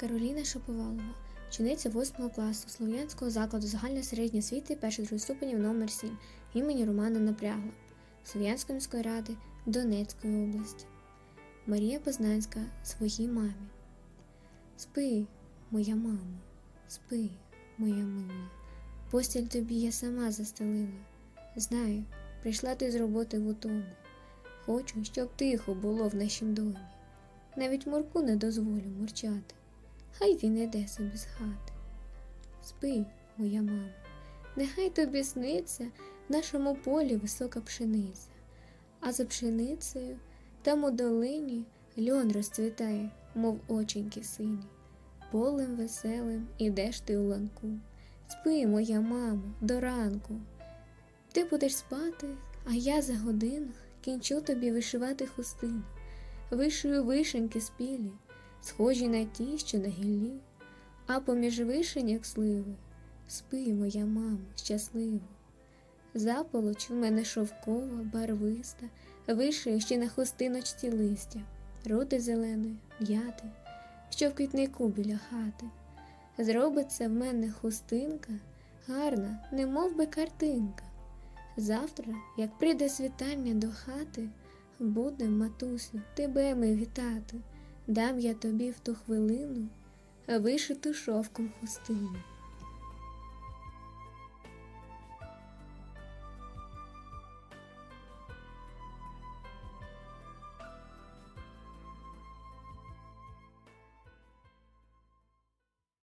Кароліна Шаповалова, учениця 8 класу Слов'янського закладу загальної середньої освіти перших других ступенів номер 7 імені Романа Напрягла Слов'янської міської ради Донецької області. Марія Познанська своїй мамі. Спи, моя мамо, спи, моя мила. Постіль тобі я сама застелила. Знаю, прийшла ти з роботи в утомі. Хочу, щоб тихо було в нашім домі. Навіть морку не дозволю мурчати. Хай він іде собі з хати. Спи, моя мама, нехай тобі сниться в нашому полі висока пшениця, а за пшеницею там у долині льон розцвітає, мов оченьки сині. Полем веселим ідеш ти у ланку. Спи, моя мамо, до ранку. Ти будеш спати, а я за годину кінчу тобі вишивати хустину. Вишию вишеньки спілі, схожі на ті, що на гіллі, а поміж вишень, як сливи, спи, моя мамо, щасливо. Заполоч в мене шовкова, барвиста, вишию ще на хустиночці листя, роди зеленої, м'яти, що в квітнику біля хати. Зробиться в мене хустинка, гарна, немов би картинка. Завтра, як прийде світання до хати, будем, матусю, тебе ми вітати. Дам я тобі в ту хвилину вишиту шовком хустину.